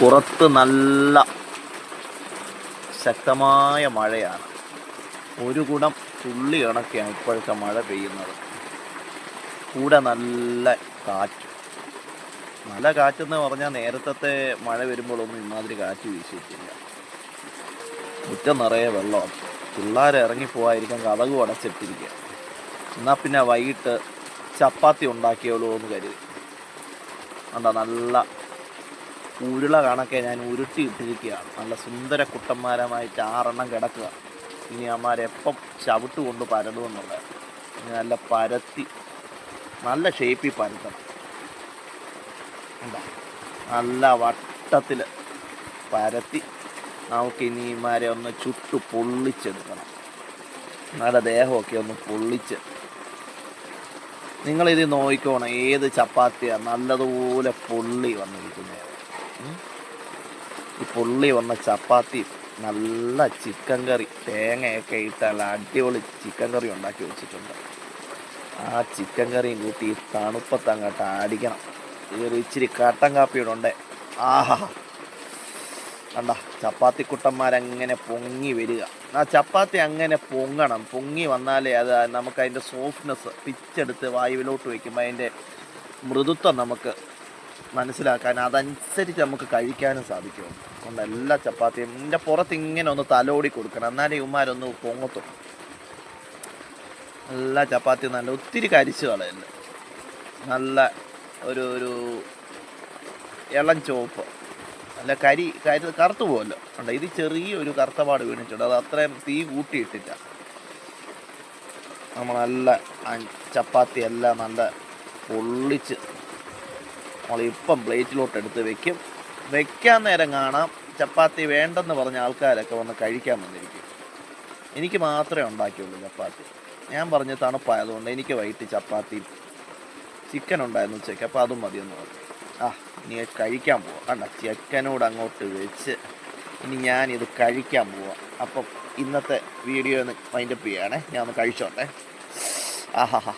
പുറത്ത് നല്ല ശക്തമായ മഴയാണ്. ഒരു കുടം തുള്ളി കണക്കെയാണ് ഇപ്പോഴത്തെ മഴ പെയ്യുന്നത്. കൂടെ നല്ല കാറ്റ്. നല്ല കാറ്റെന്ന് പറഞ്ഞാൽ നേരത്തെ മഴ വരുമ്പോഴൊന്നും ഇമാതിരി കാറ്റ് വീശിയിട്ടില്ല. മുറ്റം നിറയെ വെള്ളമാണ്. പിള്ളേർ ഇറങ്ങിപ്പോവായിരിക്കും കഥകും അടച്ചിട്ടിരിക്കുക എന്നാൽ പിന്നെ വൈകിട്ട് ചപ്പാത്തി ഉണ്ടാക്കിയോളൂ എന്ന് കരുതി. കണ്ടോ നല്ല ഉരുള കണക്കെ ഞാൻ ഉരുട്ടി ഇട്ടിരിക്കുകയാണ്. നല്ല സുന്ദര കുട്ടന്മാരമായിട്ട് ആറെണ്ണം കിടക്കുക. ഇനി അമ്മാരെപ്പം ചവിട്ട് കൊണ്ട് പരടുമെന്നുള്ളത് നല്ല പരത്തി നല്ല ഷേപ്പിൽ പരത്തണം. എന്താ നല്ല വട്ടത്തിൽ പരത്തി നമുക്ക് ഇനി ഇമാരെ ഒന്ന് ചുട്ടു പൊള്ളിച്ചെടുക്കണം. നല്ല ദേഹമൊക്കെ ഒന്ന് പൊള്ളിച്ച്. നിങ്ങളിത് നോക്കിക്കോണം ഏത് ചപ്പാത്തിയാണ് നല്ലതുപോലെ പൊള്ളി വന്നിരിക്കുന്നത്. ഈ പുള്ളി വന്ന ചപ്പാത്തി നല്ല ചിക്കൻ കറി തേങ്ങയൊക്കെ ഇട്ടാൽ അടിപൊളി ചിക്കൻ കറി ഉണ്ടാക്കി വെച്ചിട്ടുണ്ട്. ആ ചിക്കൻ കറിയും കൂട്ടി തണുപ്പത്ത് അങ്ങോട്ട് അടിക്കണം. ഈ ഒരു ഇച്ചിരി കട്ടൻ കാപ്പിയുടെ ഉണ്ട്. ആഹാ. കണ്ട ചപ്പാത്തി കുട്ടന്മാരങ്ങനെ പൊങ്ങി വരിക. ആ ചപ്പാത്തി അങ്ങനെ പൊങ്ങണം. പൊങ്ങി വന്നാലേ അത് നമുക്ക് അതിന്റെ സോഫ്റ്റ്നെസ് പിച്ചെടുത്ത് വായുവിലോട്ട് വയ്ക്കുമ്പോൾ അതിന്റെ മൃദുത്വം നമുക്ക് മനസ്സിലാക്കാൻ അതനുസരിച്ച് നമുക്ക് കഴിക്കാനും സാധിക്കും. അതുകൊണ്ട് എല്ലാ ചപ്പാത്തിയും ഇതിന്റെ പുറത്ത് ഇങ്ങനെ ഒന്ന് തലോടി കൊടുക്കണം. എന്നാലേ ഇവന്മാരൊന്ന് പൊങ്ങത്തുള്ളൂ. എല്ലാ ചപ്പാത്തിയും നല്ല ഒത്തിരി കരിച്ചു കളയല്ല? നല്ല ഒരു ഒരു ഇളം ചുവപ്പ്. നല്ല കരി കരി കറുത്തു പോകല്ലോ ഉണ്ട് ഇത് ചെറിയൊരു കറുത്തപാട് വീണിട്ടുണ്ട്. അത് അത്രയും തീ കൂട്ടിയിട്ടില്ല. നമ്മൾ നല്ല ചപ്പാത്തി എല്ലാം നല്ല പൊള്ളിച്ച് നമ്മളിപ്പം പ്ലേറ്റിലോട്ട് എടുത്ത് വെക്കും. വെക്കാൻ നേരം കാണാം. ചപ്പാത്തി വേണ്ടെന്ന് പറഞ്ഞ ആൾക്കാരൊക്കെ വന്ന് കഴിക്കാൻ വന്നിരിക്കും. എനിക്ക് മാത്രമേ ഉണ്ടാക്കിയുള്ളൂ ചപ്പാത്തി. ഞാൻ പറഞ്ഞ തണുപ്പായതുകൊണ്ട് എനിക്ക് വൈകിട്ട് ചപ്പാത്തി ചിക്കൻ ഉണ്ടായിരുന്നു ഉച്ചയ്ക്ക്. അപ്പോൾ അതും മതിയെന്ന് പറഞ്ഞു. ആ ഇനി കഴിക്കാൻ പോവാം. കണ്ട? ചിക്കനോട് അങ്ങോട്ട് വെച്ച് ഇനി ഞാനിത് കഴിക്കാൻ പോവാം. അപ്പം ഇന്നത്തെ വീഡിയോ ഒന്ന് മൈൻഡപ്പ് ചെയ്യുകയാണേ. ഞാൻ ഒന്ന് കഴിച്ചോട്ടെ. ആഹാ